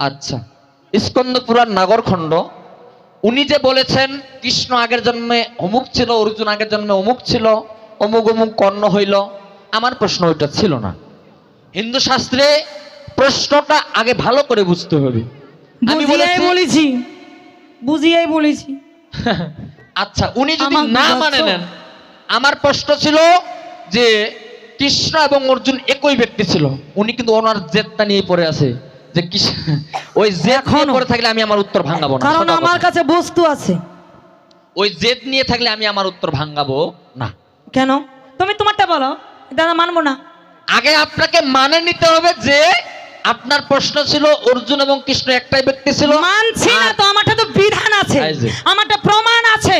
আচ্ছা। স্কন্দ পুরাণ নাগরখণ্ড উনি যে বলেছেন কৃষ্ণ আগের জন্মে অমুক ছিল অর্জুন আগের জন্মে অমুক ছিল অমুক অমুক কর্ণ হইল। আমার প্রশ্ন ওইটা ছিল না। হিন্দু শাস্ত্রে প্রশ্নটা আগে ভালো করে বুঝতে হবে। আমি বলেছি বুঝিয়াই বলেছি। আচ্ছা উনি যদি না মানে নেন আমার প্রশ্ন ছিল যে কৃষ্ণ এবং অর্জুন একই ব্যক্তি ছিল। উনি কিন্তু ওনার জেদটা নিয়ে পড়ে আছে। যে কৃষ্ণ ওই জেদ নিয়ে এখনও। থাকলে আমি আমার উত্তর ভাঙাবো না কারণ আমার কাছে বস্তু আছে। ওই জেদ নিয়ে থাকলে আমি আমার উত্তর ভাঙাবো না। কেন? তুমি তোমারটা বলো। দাদা মানবো না। আগে আপনাকে মানে নিতে হবে যে আপনার প্রশ্ন ছিল অর্জুন এবং কৃষ্ণ একটাই ব্যক্তি ছিল। মানছি না তো আমারটা তো বিধান আছে। আমারটা প্রমাণ আছে।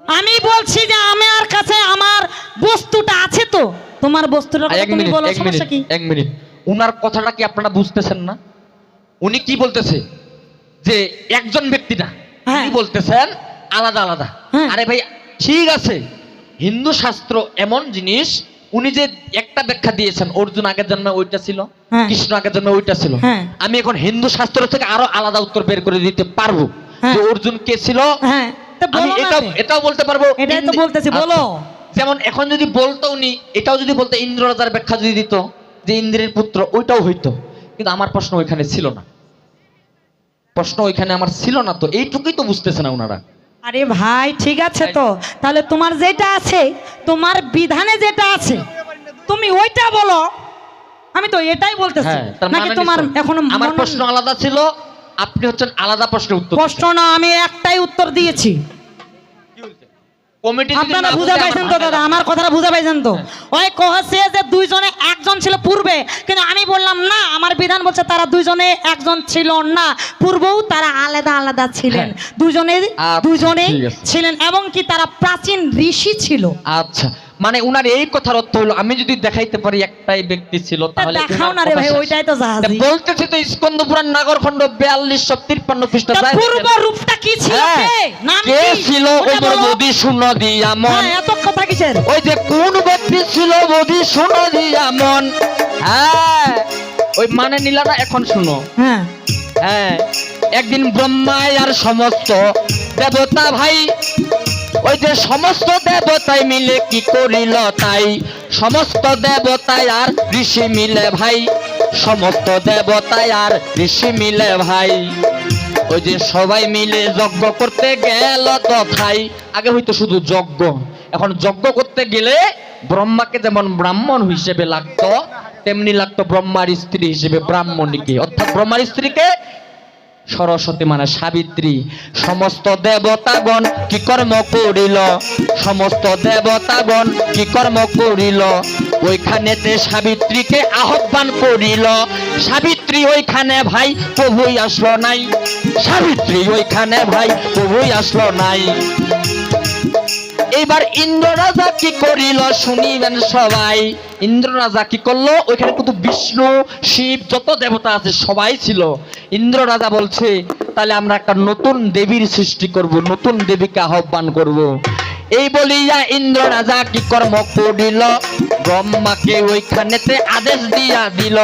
আমি বলছি যে আমার কাছে আমার বস্তুটা আছে তো। তোমার বস্তুটা এক তুমি মিনিট বলো সমস্যা কি এক মিনিট উনার কথাটা কি আপনারা বুঝতেছেন না উনি কি বলতেছে যে একজন ব্যক্তি না হ্যাঁ। উনি বলতেছেন আলাদা আলাদা হ্যাঁ। আরে ভাই ঠিক আছে হিন্দু শাস্ত্র এমন জিনিস উনি যে একটা ব্যাখ্যা দিয়েছেন অর্জুন আগের জন্মে ওইটা ছিল হ্যাঁ। কৃষ্ণ আগের জন্মে ওইটা ছিল। আমি এখন হিন্দু শাস্ত্র থেকে আরও আলাদা উত্তর বের করে দিতে পারব। যে অর্জুন কে ছিল আমি এটাও এটাও বলতে পারব এটাই তো বলতেছি, আচ্ছা। বলো। যেমন এখন যদি বলতো উনি এটাও যদি বলতো ইন্দ্র রাজার ব্যাখ্যা যদি দিত যে ইন্দ্রের পুত্র ওইটাও হইতো। কিন্তু আমার প্রশ্ন ওইখানে ছিল না। প্রশ্ন ওইখানে আমার ছিল না তো এইটুকুই তো বুঝতেছে না ওনারা আরে ভাই ঠিক আছে তো। তাহলে তোমার যেটা আছে তোমার বিধানে যেটা আছে তুমি ওইটা বলো। আমি তো এটাই বলতেছি। হ্যাঁ নাকি মানে তোমার এখন আমার প্রশ্ন আলাদা ছিল আপনি হচ্ছেন আলাদা প্রশ্নের উত্তর প্রশ্ন না আমি একটাই উত্তর দিয়েছি। কমিটি আপনারা বুঝা পাইছেন তো দাদা? আমার কথাটা বুঝা পাইছেন তো? ওই কহছে যে দুইজনে একজন ছিল পূর্বে কিন্তু আমি বললাম না আমার বিধান বলছে তারা দুইজনে একজন ছিল না। পূর্বেও তারা আলাদা আলাদা ছিলেন। দুজনে দুজনে ছিলেন এবং কি তারা প্রাচীন ঋষি ছিল। আচ্ছা মানে উনার এই কথার অর্থ হলো আমি যদি দেখাইতে পারি একটাই ব্যক্তি ছিল তাহলে দেখাও না রে ভাই ওইটাই তো জাহাজি। বলতেছি তো স্কন্দ পুরাণ নাগরখণ্ড তিপ্পান্ন পৃষ্ঠ পূর্ব রূপটা কি ছিল হ্যাঁ? নাম কি? ছিল ওমর বদি শুনো দিয়া মন। হ্যাঁ, এত কথা কিসের? ওই যে কোন ব্যক্তি ছিল বদি শুনো দিয়া মন। হ্যাঁ ওই মানে নিলাটা এখন শুনো। হ্যাঁ। হ্যাঁ একদিন ব্রহ্মায় আর সমস্ত দেবতা ভাই ওই যে সমস্ত দেবতাই মিলে কি করিল তাই? সমস্ত দেবতাই আর ঋষি মিলে ভাই সমস্ত দেবতাই আর ঋষি মিলে ভাই। ওই যে সবাই মিলে যজ্ঞ করতে গেল তথাই। আগে হয়তো শুধু যজ্ঞ। এখন যজ্ঞ করতে গেলে ব্রহ্মাকে যেমন ব্রাহ্মণ হিসেবে লাগতো, তেমনি লাগতো ব্রহ্মার স্ত্রী হিসেবে ব্রাহ্মণীকে। অর্থাৎ ব্রহ্মার স্ত্রীকে সরস্বতী মানে সাবিত্রী। সমস্ত দেবতাগণ কি কর্ম করিল? সমস্ত দেবতাগণ কি কর্ম করিল? ওইখানেতে সাবিত্রীকে আহ্বান করিল। সাবিত্রী ওইখানে ভাই প্রভুই আসলো নাই। সাবিত্রী ওইখানে ভাই প্রভুই আসলো নাই। এইবার ইন্দ্র রাজা কি করিল শুনিবেন সবাই। ইন্দ্র রাজা কি করল? ওইখানে কিন্তু বিষ্ণু, শিব, যত দেবতা আছে সবাই ছিল। ইন্দ্র রাজা বলছে, তাহলে আমরা একটা নতুন দেবীর সৃষ্টি করব, নতুন দেবীকে আহ্বান করব। এই বলিয়া ইন্দ্র রাজা কি কর্ম করিল? ব্রহ্মাকে ওইখানেতে আদেশ দিয়া দিল।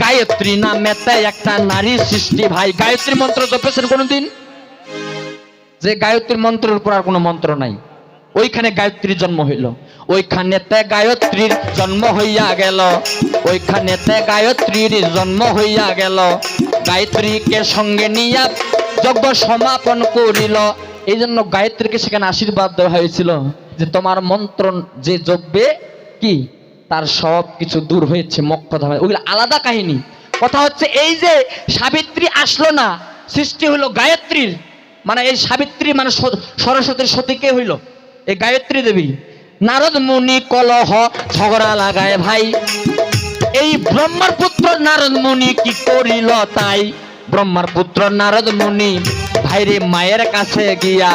গায়ত্রী নামেতে একটা নারী সৃষ্টি, ভাই। গায়ত্রী মন্ত্র জপেছেন কোনোদিন? যে গায়ত্রীর মন্ত্রের উপর আর কোনো মন্ত্র নাই। ওইখানে গায়ত্রীর জন্ম হইল। ওইখানেতে গায়ত্রীর জন্ম হইয়া গেল। ওইখানেতে গায়ত্রীর জন্ম হইয়া গেল। গায়ত্রীকে সঙ্গে নিয়া যজ্ঞ সমাপন করিল। এই জন্য গায়ত্রীকে সেখানে আশীর্বাদ দেওয়া হয়েছিল যে তোমার মন্ত্র যে জপবে কি? তার সব কিছু দূর হয়েছে মক্ষদা ওইগুলো আলাদা কাহিনী। কথা হচ্ছে এই যে সাবিত্রী আসলো না, সৃষ্টি হলো গায়ত্রীর। মানে এই সাবিত্রী মানে সরস্বতীর সতী কে হইল? এই গায়ত্রী দেবী। নারদ মুনি কলহ ঝগড়া লাগায় ভাই। এই ব্রহ্মার পুত্র নারদ মুনি কি করিল তাই? ব্রহ্মার পুত্র নারদ মুনি ভাইরে মায়ের কাছে গিয়া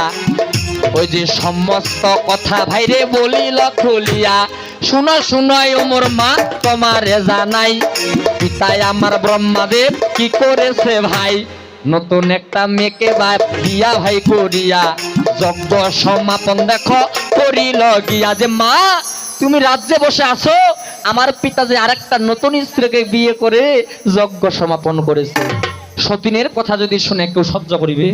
ওই যে সমস্ত কথা ভাইরে বলিল খুলিয়া। শুনো শুনাই ওমর মা, তোমারে জানাই, পিতাই আমার ব্রহ্মাদেব কি করেছে ভাই? নতুন একটা মেয়েকে বা বিয়া ভাই করিয়া, যজ্ঞ সমাপন দেখো, করিল গিয়া যে মা, তুমি রাজ্যে বসে আছো, আমার পিতা যে আরেকটা নতুন স্ত্রীকে বিয়ে করে যজ্ঞ সমাপন করেছে। সতীনের কথা যদি শুনে কেউ সহ্য করিবে?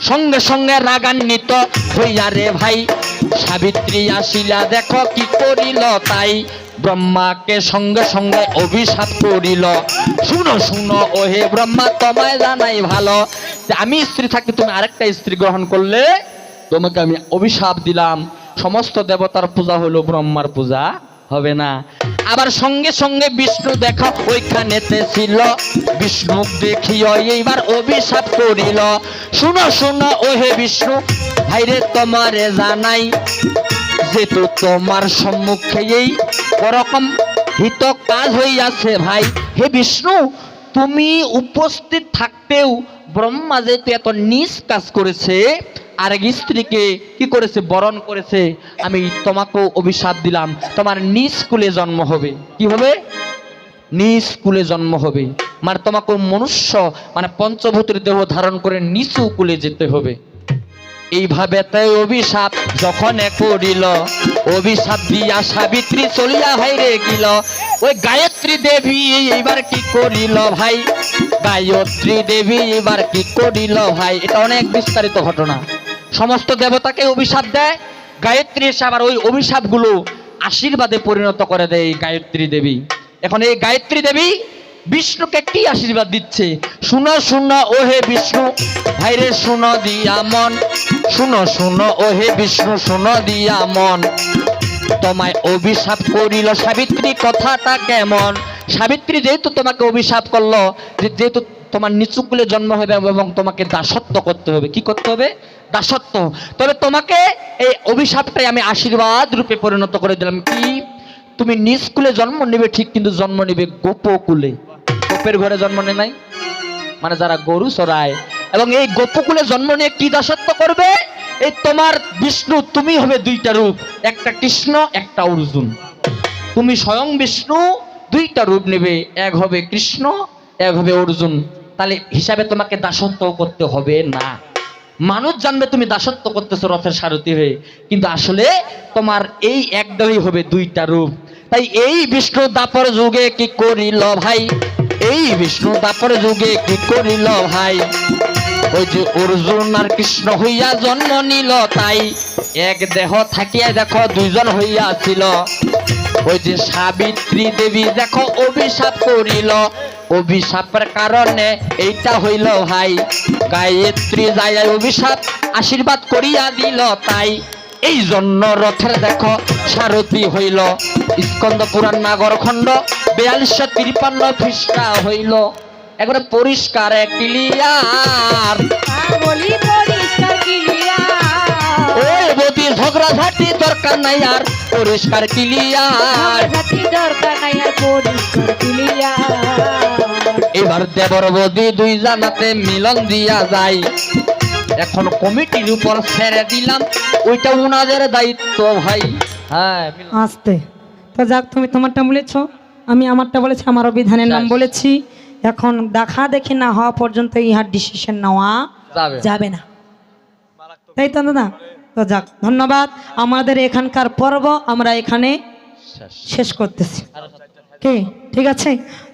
সঙ্গে সঙ্গে রাগান্বিত হইয়া রে ভাই। সাবিত্রী আসিলা দেখো কি করিল তাই। ব্রহ্মাকে সঙ্গে সঙ্গে অভিশাপ করিল। শুনো শুনো ও হে ব্রহ্মা, তোমায় জানাই ভালো। আমি স্ত্রী থাকি তুমি আরেকটা স্ত্রী গ্রহণ করলে তোমাকে আমি অভিশাপ দিলাম। সমস্ত দেবতার পূজা হলো ব্রহ্মার পূজা। হবে না। আবার সঙ্গে সঙ্গে বিষ্ণু দেখো, ওইখানেতে ছিল। বিষ্ণু দেখিও, এইবার অভিশাপ করিল। শুনো শুনো ও হে বিষ্ণু, ভাইরে তোমারে জানাই যেহেতু তোমার সম্মুখে এই ওরকম হিত কাজ হইয়াছে ভাই। হে বিষ্ণু, তুমি উপস্থিত থাকতেও ব্রহ্মা যেহেতু এত নিজ কাজ করেছে আর এক স্ত্রীকে কি করেছে? বরণ করেছে। আমি তোমাকেও অভিশাপ দিলাম। তোমার নিজ কুলে জন্ম হবে। কি হবে? নিজ কুলে জন্ম হবে। মানে তোমাকে মনুষ্য মানে পঞ্চভূতির দেহ ধারণ করে নিচু কুলে যেতে হবে। এইভাবে তাই অভিশাপ যখন করিল, অভিশাপ দিয়া সাবিত্রী চলিয়া হাইরে গিল। ওই গায়ত্রী দেবী এইবার কি করিল ভাই? গায়ত্রী দেবী এবার কি করিল ভাই? এটা অনেক বিস্তারিত ঘটনা। সমস্ত দেবতাকে অভিশাপ দেয়। গায়ত্রী এসে আবার ওই অভিশাপগুলো আশীর্বাদে পরিণত করে দেয় গায়ত্রী দেবী। এখন এই গায়ত্রী দেবী বিষ্ণুকে কি আশীর্বাদ দিচ্ছে? শুনো শুনো ও হে বিষ্ণু, ভাইরে শুনো, দিয়া মন। শুনো শুনো ও হে বিষ্ণু, শুনো, দিয়া মন। তোমায় অভিশাপ করিল সাবিত্রী, কথাটা কেমন? সাবিত্রী যেহেতু তোমাকে অভিশাপ করল যেহেতু তোমার নিচুকুলে জন্ম হবে এবং তোমাকে দাসত্ব করতে হবে। কি করতে হবে? দাসত্ব। তবে তোমাকে এই অভিশাপটাই আমি আশীর্বাদ রূপে পরিণত করে দিলাম। কি? তুমি নিজ কুলে জন্ম নেবে, ঠিক কিন্তু জন্ম নেবে গোপকুলে গোপের ঘরে জন্ম নেয় নাই? মানে যারা গরু চড়ায়। এবং এই গোপকুলে জন্ম নিয়ে কি দাসত্ব করবে? এই তোমার বিষ্ণু, তুমি হবে দুইটা রূপ। একটা কৃষ্ণ, একটা অর্জুন। তুমি স্বয়ং বিষ্ণু, দুইটা রূপ নেবে। এক হবে কৃষ্ণ, এক হবে অর্জুন। তাহলে হিসাবে তোমাকে দাসত্ব করতে হবে না। মানুষ জানবে তুমি দাসত্ব করতেছো রথের সারথি হয়ে। কিন্তু আসলে তোমার এই এক দেহই হবে দুইটা রূপ। তাই এই বিষ্ণু দাপর যুগে কি করিল ভাই? এই বিষ্ণু দাপর যুগে কি করিল ভাই? ওই যে অর্জুন আর কৃষ্ণ হইয়া জন্ম নিল তাই। এক দেহ থাকিয়া দেখো দুইজন হইয়াছিল। ওই যে সাবিত্রী দেবী দেখো অভিশাপ করিল। অভিশাপের কারণে এইটা হইল ভাই। গায়ত্রী যায় অভিশাপ আশীর্বাদ করিয়া দিল তাই। এই জন্য রথের দেখো সারথি হইল। স্কন্দ পুরাণ নাগর খণ্ড বিয়াল্লিশশো তিরপান্ন খ্রিস্টা হইল। একবারে পরিষ্কার ক্লিয়ার। বলি পরিষ্কার ক্লিয়ার। ওই বদি ঝগড়া ঝাঁটি দরকার নাই আর। পরিষ্কার ক্লিয়ার। দরকার নাই আর পরিষ্কার ক্লিয়ার। এবার দেবর বদি দুই জানাতে মিলন দিয়া যায়। এখন কমিটির উপর ছেড়ে দিলাম ওইটা উনাদের দায়িত্ব ভাই। হ্যাঁ। আসতে। তো যাক তুমি তোমারটা বলেছ আমি আমারটা বলেছি আমার অভিধানের নাম বলেছি। এখন দেখা দেখি না হওয়া পর্যন্ত ইহার ডিসিশন নেওয়া যাবে। যাবে না। তাই তো দাদা? তো যাক ধন্যবাদ। আমাদের এখানকার পর্ব আমরা এখানে শেষ। শেষ করতেছি। কি? ঠিক আছে?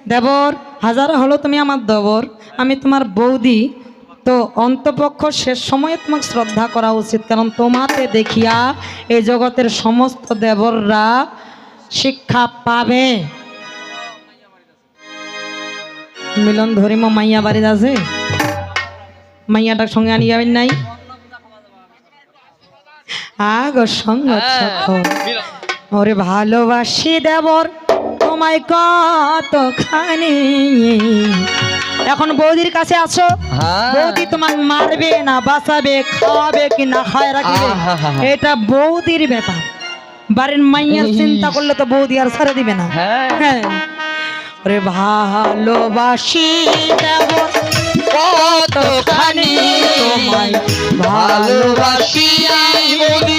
দেবর হাজার হলো তুমি আমার দেবর আমি তোমার বৌদি। তো অন্তপক্ষ শেষ সময়ে তোমাকে শ্রদ্ধা করা উচিত কারণ তোমাতে দেখিয়া এই জগতের সমস্ত দেবররা শিক্ষা পাবে। মিলন ধরিম মাইয়া বাড়িতে আছে? মাইয়াটার সঙ্গে আনি যাবেন নাই? আগ সঙ্গ ওরে ভালোবাসি দেবর তোমায় কতখানি? এখন বৌদির কাছে আছো হ্যাঁ। বৌদি তোমার মারবে না বাঁচাবে খাওয়াবে কি না খায় রাখবে। এটা বৌদির ব্যাপার। বাড়ির মাইয়ার চিন্তা করলে তো বৌদি আর ছেড়ে দিবে না। হ্যাঁ। হ্যাঁ। ওরে ভালোবাসি কতখানি তোমায় ভালোবাসি। বলি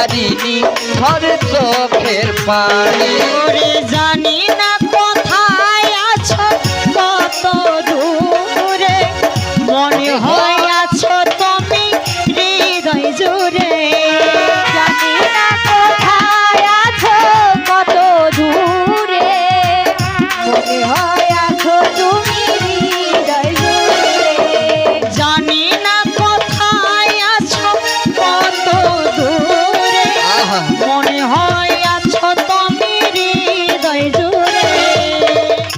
পারিনি চোখের পানি। জানি না কোথায় আছো কত